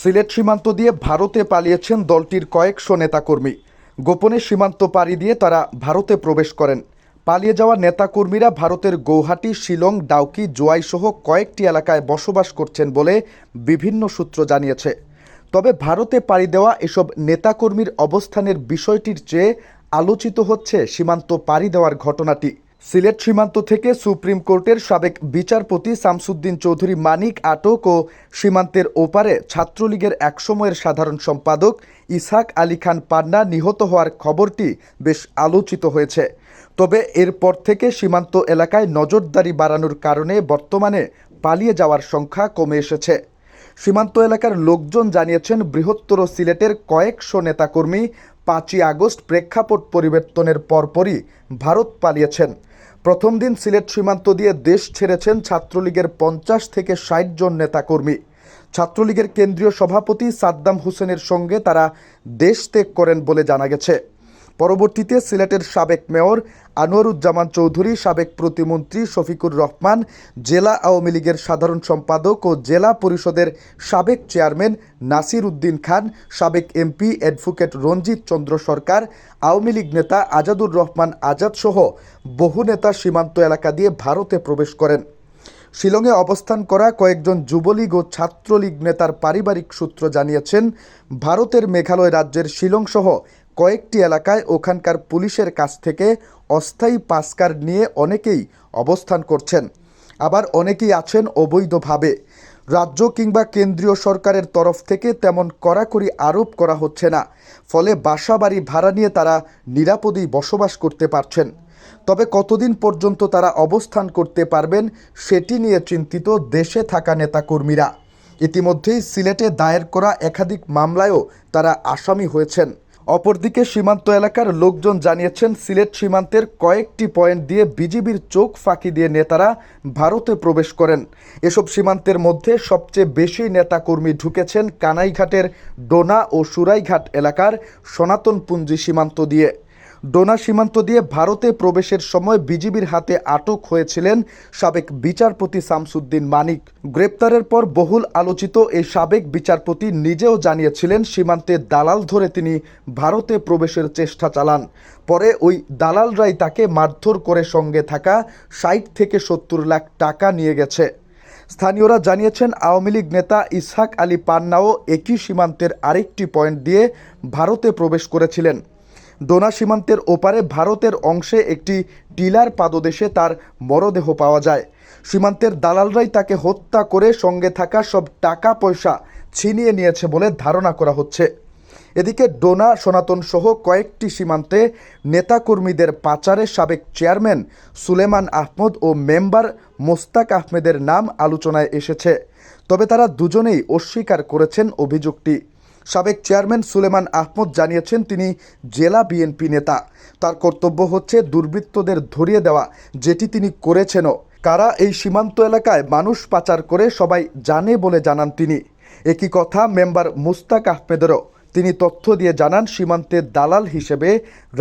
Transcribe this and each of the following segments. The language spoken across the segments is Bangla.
সিলেট সীমান্ত দিয়ে ভারতে পালিয়েছেন দলটির কয়েকশো নেতাকর্মী। গোপনে সীমান্ত পাড়ি দিয়ে তারা ভারতে প্রবেশ করেন। পালিয়ে যাওয়া নেতাকর্মীরা ভারতের গৌহাটি, শিলং, ডাউকি জোয়াই সহ কয়েকটি এলাকায় বসবাস করছেন বলে বিভিন্ন সূত্র জানিয়েছে। তবে ভারতে পাড়ি দেওয়া এসব নেতাকর্মীর অবস্থানের বিষয়টির চেয়ে আলোচিত হচ্ছে সীমান্ত পাড়ি দেওয়ার ঘটনাটি। সিলেট সীমান্ত থেকে সুপ্রিম কোর্টের সাবেক বিচারপতি শামসুদ্দিন চৌধুরী মানিক আটক ও সীমান্তের ওপারে ছাত্রলীগের একসময়ের সাধারণ সম্পাদক ইসাক আলী খান পান্না নিহত হওয়ার খবরটি বেশ আলোচিত হয়েছে। তবে এরপর থেকে সীমান্ত এলাকায় নজরদারি বাড়ানোর কারণে বর্তমানে পালিয়ে যাওয়ার সংখ্যা কমে এসেছে। সীমান্ত এলাকার লোকজন জানিয়েছেন, বৃহত্তর সিলেটের কয়েকশো নেতাকর্মী পাঁচই আগস্ট প্রেক্ষাপট পরিবর্তনের পরপরই ভারত পালিয়েছেন। প্রথম দিন সিলেট সীমান্ত দিয়ে দেশ ছেড়েছেন ছাত্রলীগের পঞ্চাশ থেকে ষাট জন নেতাকর্মী। ছাত্রলীগের কেন্দ্রীয় সভাপতি সাদ্দাম হোসেনের সঙ্গে তারা দেশ ত্যাগ করেন বলে জানা গেছে। পরবর্তীতে সিলেটের সাবেক মেয়র আনোয়ারুজ্জামান চৌধুরী, সাবেক প্রতিমন্ত্রী শফিকুর রহমান, জেলা আওয়ামী লীগের সাধারণ সম্পাদক ও জেলা পরিষদের সাবেক চেয়ারম্যান নাসির উদ্দিন খান, সাবেক এমপি অ্যাডভোকেট রঞ্জিত চন্দ্র সরকার, আওয়ামী লীগ নেতা আজাদুর রহমান আজাদ সহ বহু নেতা সীমান্ত এলাকা দিয়ে ভারতে প্রবেশ করেন। শিলংয়ে অবস্থান করা কয়েকজন যুবলীগ ও ছাত্রলীগ নেতার পারিবারিক সূত্র জানিয়েছেন, ভারতের মেঘালয় রাজ্যের শিলং সহ কয়েকটি এলাকায় ওখানকার পুলিশের কাছ থেকে অস্থায়ী পাস কার্ড নিয়ে অনেকেই অবস্থান করছেন। আবার অনেকেই আছেন অবৈধভাবে। রাজ্য কিংবা কেন্দ্রীয় সরকারের তরফ থেকে তেমন কড়াকড়ি আরোপ করা হচ্ছে না। ফলে বাসা বাড়ি ভাড়া নিয়ে তারা নিরাপদেই বসবাস করতে পারছেন। তবে কতদিন পর্যন্ত তারা অবস্থান করতে পারবেন সেটি নিয়ে চিন্তিত দেশে থাকা নেতাকর্মীরা। ইতিমধ্যেই সিলেটে দায়ের করা একাধিক মামলায়ও তারা আসামি হয়েছেন। অপরদিকে সীমান্ত এলাকার লোকজন জানিয়েছেন, সিলেট সীমান্তের কয়েকটি পয়েন্ট দিয়ে বিজিবির চোখ ফাঁকি দিয়ে নেতারা ভারতে প্রবেশ করেন। এসব সীমান্তের মধ্যে সবচেয়ে বেশি নেতাকর্মী ঢুকেছেন কানাইঘাটের ডোনা ও সুরাইঘাট এলাকার সনাতনপুঞ্জি সীমান্ত দিয়ে। ডোনা সীমান্ত দিয়ে ভারতে প্রবেশের সময় বিজিবির হাতে আটক হয়েছিলেন সাবেক বিচারপতি শামসুদ্দিন মানিক। গ্রেপ্তারের পর বহুল আলোচিত এই সাবেক বিচারপতি নিজেও জানিয়েছিলেন সীমান্তে দালাল ধরে তিনি ভারতে প্রবেশের চেষ্টা চালান। পরে ওই দালালরাই তাকে মারধর করে সঙ্গে থাকা ষাট থেকে সত্তর লাখ টাকা নিয়ে গেছে। স্থানীয়রা জানিয়েছেন আওয়ামী লীগ নেতা ইসহাক আলী পান্নাও একই সীমান্তের আরেকটি পয়েন্ট দিয়ে ভারতে প্রবেশ করেছিলেন। ডোনা সীমান্তের ওপারে ভারতের অংশে একটি টিলার পাদদেশে তার মরদেহ পাওয়া যায়। সীমান্তের দালালরাই তাকে হত্যা করে সঙ্গে থাকা সব টাকা পয়সা ছিনিয়ে নিয়েছে বলে ধারণা করা হচ্ছে। এদিকে ডোনা সনাতন সহ কয়েকটি সীমান্তে নেতাকর্মীদের পাচারে সাবেক চেয়ারম্যান সুলেমান আহমদ ও মেম্বার মোস্তাক আহমেদের নাম আলোচনায় এসেছে। তবে তারা দুজনেই অস্বীকার করেছেন অভিযোগটি সাবেক চেয়ারম্যান সুলেমান আহমদ জানিয়েছেন তিনি জেলা বিএনপি নেতা। তার কর্তব্য হচ্ছে দুর্বৃত্তদের ধরিয়ে দেওয়া, যেটি তিনি করেছেনও। কারা এই সীমান্ত এলাকায় মানুষ পাচার করে সবাই জানে বলে জানান তিনি। একই কথা মেম্বার মুস্তাক আহমেদেরও। তিনি তথ্য দিয়ে জানান, সীমান্তের দালাল হিসেবে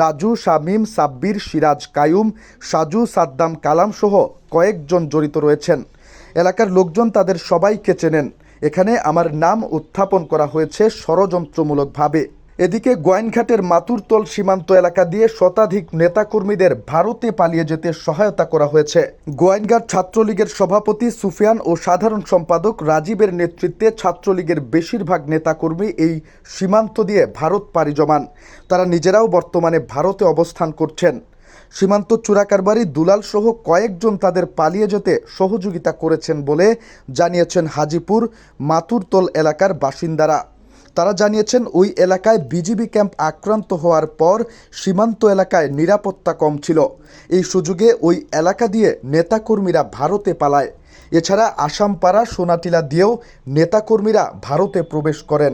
রাজু, শামীম, সাব্বির, সিরাজ, কায়ুম, সাজু, সাদ্দাম কালাম সহ কয়েকজন জড়িত রয়েছেন। এলাকার লোকজন তাদের সবাইকে চেনেন। এখানে আমার নাম উত্থাপন করা হয়েছে ষড়যন্ত্রমূলকভাবে। এদিকে গোয়াইনঘাটের মাতুরতল সীমান্ত এলাকা দিয়ে শতাধিক নেতাকর্মীদের ভারতে পালিয়ে যেতে সহায়তা করা হয়েছে। গোয়াইনঘাট ছাত্রলীগের সভাপতি সুফিয়ান ও সাধারণ সম্পাদক রাজীবের নেতৃত্বে ছাত্রলীগের বেশিরভাগ নেতাকর্মী এই সীমান্ত দিয়ে ভারত পাড়ি জমান। তারা নিজেরাও বর্তমানে ভারতে অবস্থান করছেন। সীমান্ত চুরাকারবারি দুলাল সহ কয়েকজন তাদের পালিয়ে যেতে সহযোগিতা করেছেন বলে জানিয়েছেন হাজিপুর মাতুরতল এলাকার বাসিন্দারা। তারা জানিয়েছেন, ওই এলাকায় বিজিবি ক্যাম্প আক্রান্ত হওয়ার পর সীমান্ত এলাকায় নিরাপত্তা কম ছিল। এই সুযোগে ওই এলাকা দিয়ে নেতাকর্মীরা ভারতে পালায়। এছাড়া আসামপাড়া, সোনাটিলা দিয়েও নেতাকর্মীরা ভারতে প্রবেশ করেন।